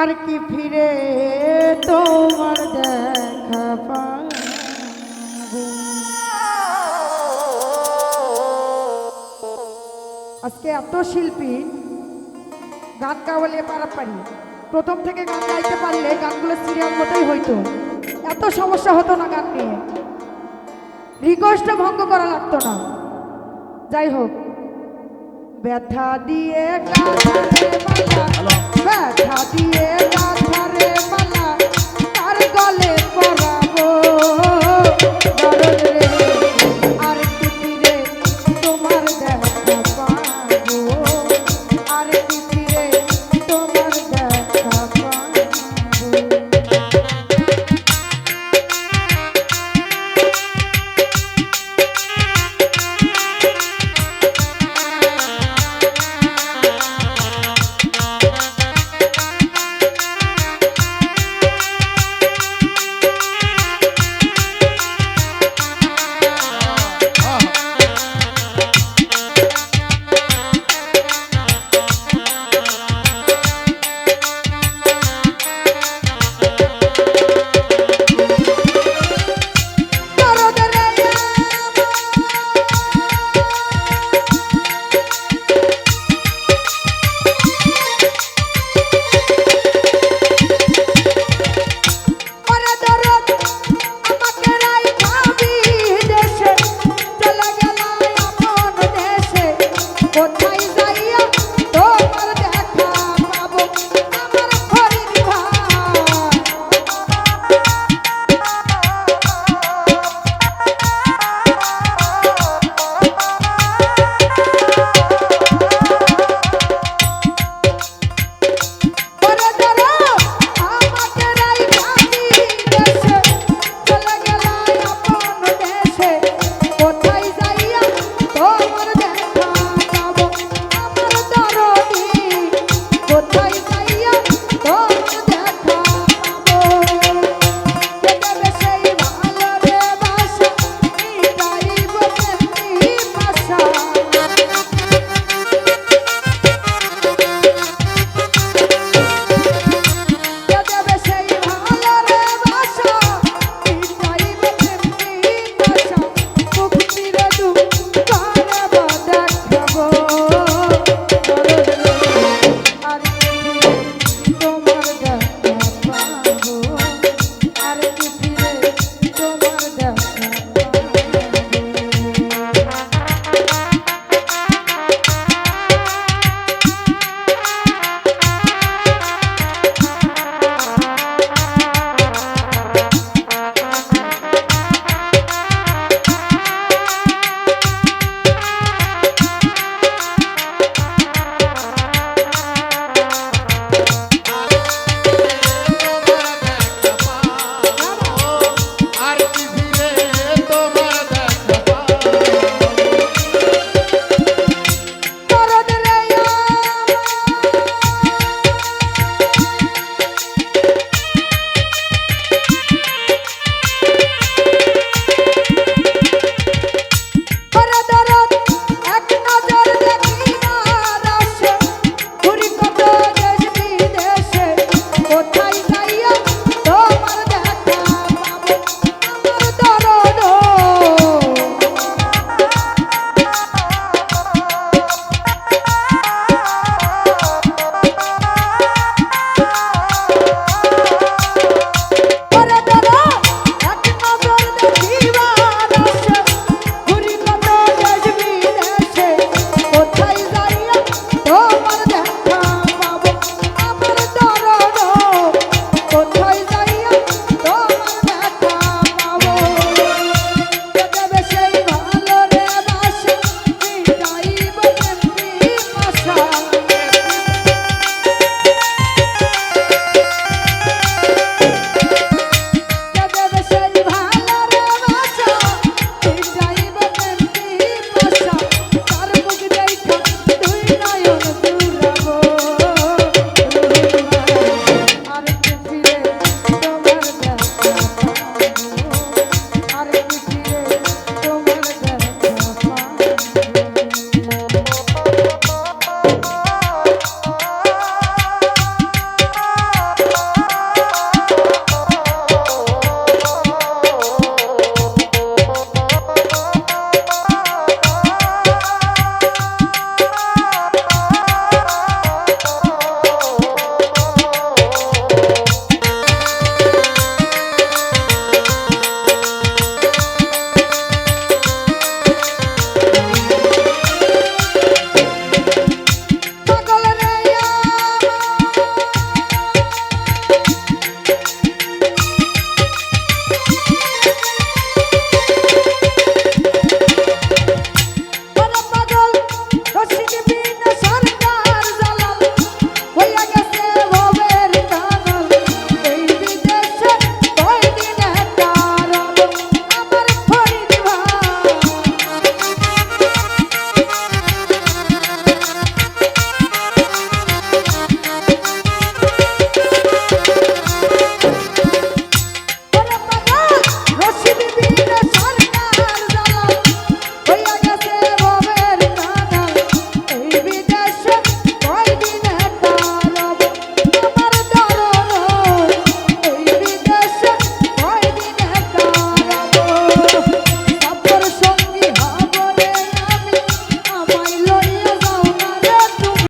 আর কি ফিরে তোমার দেখা আজকে এত শিল্পী, গান গাওয়ালে পারাপারি। প্রথম থেকে গান গাইতে পারলে গানগুলো সিরিয়াল মতোই হইতো। এত সমস্যা হতো না গান নিয়ে। রিকোয়েস্টও ভঙ্গ করা লাগতো না। যাই হোক, ব্যথা দিয়ে তার গলে পড়াবো রে। tiempo. Tú...